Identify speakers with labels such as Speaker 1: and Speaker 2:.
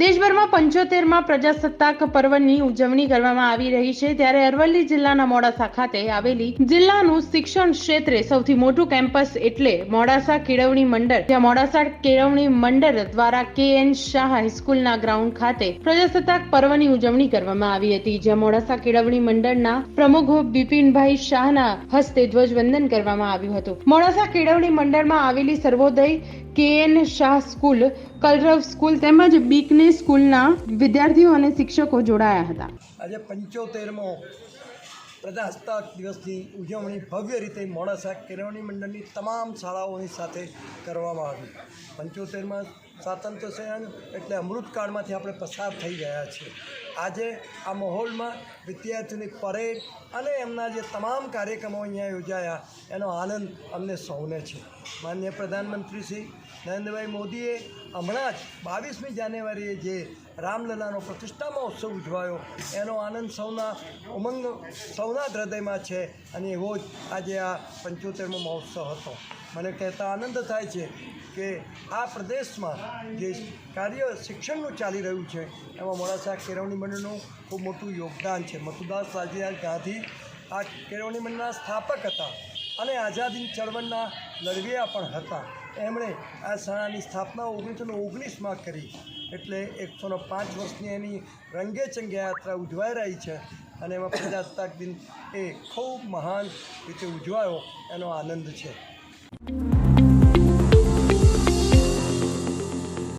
Speaker 1: દેશભરમાં પંચોતેરમાં પ્રજાસત્તાક પર્વની ઉજવણી કરવામાં આવી રહી છે. ત્યારે અરવલ્લી જિલ્લાના મોડાસા ખાતે આવેલી જિલ્લાનું શિક્ષણ ક્ષેત્રે સૌથી મોટું કેમ્પસ એટલે મોડાસા કેળવણી મંડળ. જ્યાં મોડાસા કેળવણી મંડળ દ્વારા કે એન શાહ હાઈસ્કૂલના ગ્રાઉન્ડ ખાતે પ્રજાસત્તાક પર્વની ઉજવણી કરવામાં આવી હતી. જ્યાં મોડાસા કેળવણી મંડળના પ્રમુખ બિપિનભાઈ શાહના હસ્તે ધ્વજવંદન કરવામાં આવ્યું હતું. મોડાસા કેળવણી મંડળમાં આવેલી Sarvoday K N Shah school, Kalrav school તેમજ બીકને સ્કૂલના વિદ્યાર્થીઓ અને શિક્ષકો જોડાયા હતા.
Speaker 2: આજે પંચોતેરમો પ્રજાસત્તાક દિવસની ઉજવણી ભવ્ય રીતે મોડાસા કેળવણી મંડળની તમામ શાળાઓની સાથે કરવામાં આવી. પંચોતેરમાં સ્વાતંત્ર્ય સેન એટલે અમૃતકાળમાંથી આપણે પસાર થઈ ગયા છીએ. આજે આ માહોલમાં વિદ્યાર્થીઓની પરેડ અને એમના જે તમામ કાર્યક્રમો અહીંયા યોજાયા, એનો આનંદ અમને સૌને છે. માન્ય પ્રધાનમંત્રી શ્રી નરેન્દ્રભાઈ મોદીએ હમણાં જ બાવીસમી જાન્યુઆરીએ જે રામલલાનો પ્રતિષ્ઠા મહોત્સવ ઉજવાયો, એનો આનંદ સૌના ઉમંગ, સૌના હૃદયમાં છે અને એવો જ આજે આ પંચોતેરમો મહોત્સવ હતો. મને કહેતા આનંદ થાય છે કે આ પ્રદેશમાં જે કાર્ય શિક્ષણનું ચાલી રહ્યું છે, એમાં મોડાસા કેળવણી મંડળનું ખૂબ મોટું યોગદાન છે. મથુદાસ લાલજીલાલ ગાંધી આ કેળવણી મંડળના સ્થાપક હતા અને આઝાદી ચળવળના લડવૈયા પણ હતા. એમણે આ શાળાની સ્થાપના ઓગણીસો ઓગણીસમાં કરી. એટલે એકસોને પાંચ વર્ષની એની રંગેચંગે યાત્રા ઉજવાઈ રહી છે અને એમાં પ્રજાસત્તાક દિન એ ખૂબ મહાન રીતે ઉજવાયો એનો આનંદ છે.